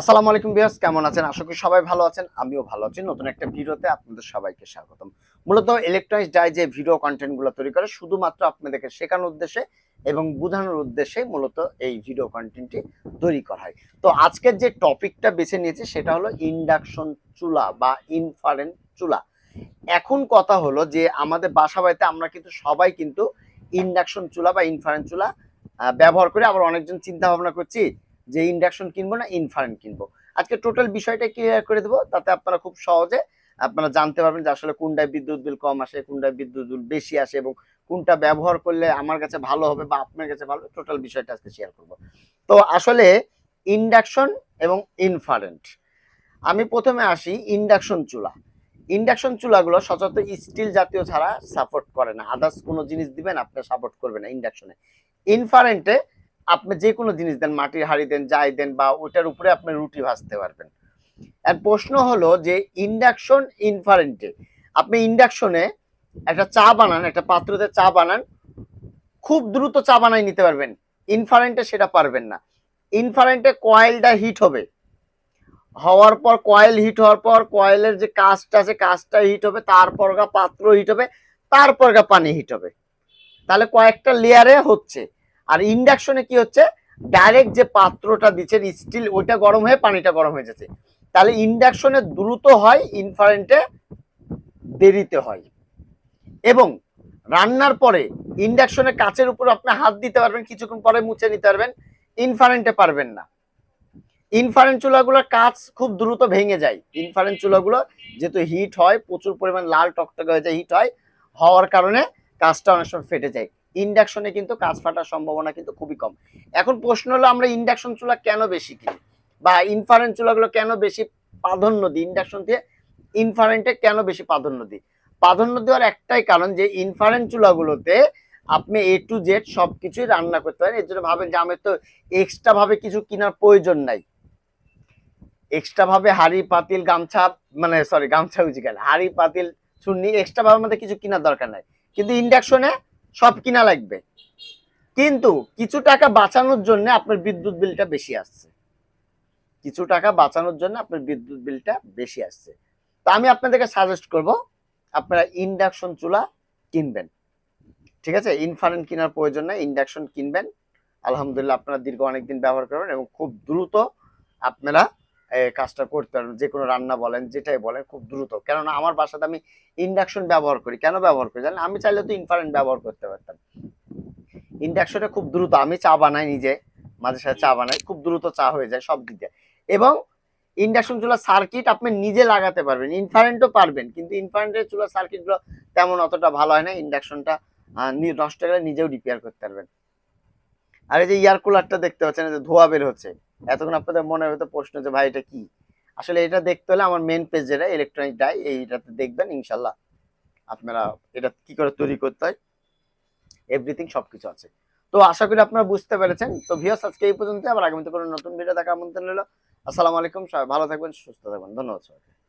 আসসালামু আলাইকুম বিয়াস কেমন আছেন? আশা করি সবাই ভালো আছেন, আমিও ভালো আছি। নতুন একটা ভিডিওতে আপনাদের সবাইকে স্বাগতম। মূলত ইলেকট্রনিক্স ডাই যে ভিডিও কন্টেন্টগুলো তৈরি করে, শুধুমাত্র আপনাদেরকে শেখানোর উদ্দেশ্যে এবং বোঝানোর উদ্দেশ্যে মূলত এই ভিডিও কন্টেন্টটি তৈরি করা হয়। তো আজকের যে টপিকটা বেছে নিয়েছি, সেটা হলো ইন্ডাকশন চুলা বা ইনফারেন্ট চুলা। এখন কথা হলো যে আমাদের বাসা বাড়িতে আমরা কিন্তু সবাই কিন্তু ইন্ডাকশন চুলা বা ইনফারেন্ট চুলা ব্যবহার করে। আবার অনেকজন চিন্তা ভাবনা করছি যে ইন্ডাকশন কিনবো না ইনফারেন্ট কিনবো। আজকে টোটাল বিষয়টা ক্লিয়ার করে দেবো, তাতে আপনারা খুব সহজে আপনারা জানতে পারবেন যে আসলে কোনটায় বিদ্যুৎ বিল কম আসে, কোনটায় বিদ্যুৎ বিল বেশি আসে এবং কোনটা ব্যবহার করলে আমার কাছে ভালো হবে বা আপনার কাছে ভালো হবে টোটাল বিষয়টা আজকে শেয়ার করব। তো আসলে ইন্ডাকশন এবং ইনফারেন্ট আমি প্রথমে আসি ইন্ডাকশন চুলা। ইন্ডাকশন চুলাগুলো সচরাচর স্টিল জাতীয় ছাড়া সাপোর্ট করে না। আদার্স কোনো জিনিস দিবেন, আপনি সাপোর্ট করবে না ইন্ডাকশনে ইনফারেন্টে আপনি যে কোনো জিনিস দেন, মাটির হাড়ি দেন, যাই দেন বা ওটার উপরে আপনি রুটি ভাজতে পারবেন। আর প্রশ্ন হলো যে ইন্ডাকশন ইনফারেন্টে আপনি ইন্ডাকশনে একটা চা বানান, একটা পাত্রতে চা বানান, খুব দ্রুত চা বানাই নিতে পারবেন। ইনফারেন্টে সেটা পারবেন না। ইনফারেন্টে কয়েলটা হিট হবে। হওয়ার পর কয়েল হিট হওয়ার পর কয়েলের যে কাজটা আছে, কাজটা হিট হবে, তারপর পাত্র হিট হবে, তারপর পানি হিট হবে। তাহলে কয়েকটা লেয়ারে হচ্ছে। আর ইন্ডাকশনে কি হচ্ছে? ডাইরেক্ট যে পাত্রটা দিচ্ছেন স্টিল ওইটা গরম হয়ে পানিটা গরম হয়ে যাচ্ছে। তাহলে ইন্ডাকশনে দ্রুত হয় ইনফারেন্টে দেরিতে হয়। এবং রান্নার পরে ইন্ডাকশনে কাচের উপর আপনি হাত দিতে পারবেন, কিছুক্ষণ পরে মুছে নিতে পারবেন ইনফারেন্টে পারবেন না। ইনফারেন্ট চুলাগুলোর কাজ খুব দ্রুত ভেঙে যায়। ইনফারেন্ট চুলাগুলো যেহেতু হিট হয়, প্রচুর পরিমাণ লাল টকটকে হয়ে যায় হিট হয়, হওয়ার কারণে কাজটা অনেক সময় ফেটে যায়। ইন্ডাকশনে কিন্তু কাজ ফাটার সম্ভাবনা কিন্তু খুবই কম। এখন প্রশ্ন হলো, আমরা ইন্ডাকশন চুলা কেন বেশি কিনি? বা ইনফারেন্ট চুলাগুলো কেন বেশি প্রাধান্য দিই? ইন্ডাকশন দিয়ে ইনফারেন্টে কেন বেশি প্রাধান্য দিই? প্রাধান্য দেওয়ার একটাই কারণ যে ইনফারেন্ট চুলাগুলোতে আপনি এ টু জেড সব কিছুই রান্না করতে পারেন। এর জন্য ভাবেন যে আমি তো এক্সট্রা ভাবে কিছু কেনার প্রয়োজন নাই। এক্সট্রা ভাবে হাড়ি, পাতিল, গামছা মানে সরি গামছা উজি হাড়ি, পাতিল, চুন্নি এক্সট্রা ভাবে আমাদের কিছু কেনার দরকার নাই। কিন্তু ইন্ডাকশনে সব কিনা লাগবে। কিন্তু কিছু টাকা বাঁচানোর জন্য আপনার বিদ্যুৎ বিলটা বেশি আসছে। কিছু টাকা বাঁচানোর জন্য আপনার বিদ্যুৎ বিলটা বেশি আসছে। তো আমি আপনাদেরকে সাজেস্ট করব, আপনারা ইন্ডাকশন চুলা কিনবেন। ঠিক আছে? ইনফারেন্ট কেনার প্রয়োজন নাই ইন্ডাকশন কিনবেন। আলহামদুলিল্লাহ আপনারা দীর্ঘ অনেকদিন ব্যবহার করবেন এবং খুব দ্রুত আপনারা কাজটা করতে পারবেন যে কোনো রান্না বলেন, যেটাই বলেন, খুব দ্রুত। কেননা আমার বাসাতে আমি ইন্ডাকশন ব্যবহার করি। কেন ব্যবহার করি জানেন? আমি চাইলে তো ইনফারেন্ট ব্যবহার করতে পারতাম। ইন্ডাকশনে খুব দ্রুত। আমি চা বানাই নিজে, মাঝে সাথে চা বানাই, খুব দ্রুত চা হয়ে যায় সব দিকে। এবং ইন্ডাকশন চুলা সার্কিট আপনি নিজে লাগাতে পারবেন। ইনফারেন্টও পারবেন, কিন্তু ইনফারেন্টের চুলা সার্কিটগুলো তেমন অতটা ভালো হয় না। ইন্ডাকশনটা নষ্ট গেলে নিজেও রিপেয়ার করতে পারবেন। আর এই যে এয়ার কুলারটা দেখতে পাচ্ছেন যে ধোয়া বের হচ্ছে। এতক্ষণ আপনাদের মনে হয়তো প্রশ্ন যে, ভাই, এটা কি? আসলে এটা দেখতে হলে আমার মেন পেজ যেটা ইলেকট্রনিক ডাই এইটাতে দেখবেন ইনশাল্লাহ আপনারা এটা কি করে তৈরি করতে হয়। এভরিথিং সবকিছু আছে। তো আশা করি আপনারা বুঝতে পেরেছেন। তো ভিওস আজকে এই পর্যন্ত আবার আগামীতে কোনো নতুন ভিডিও দেখার আমন্ত্রণ রইল। আসসালামু আলাইকুম। সবাই ভালো থাকবেন, সুস্থ থাকবেন। ধন্যবাদ সবাইকে।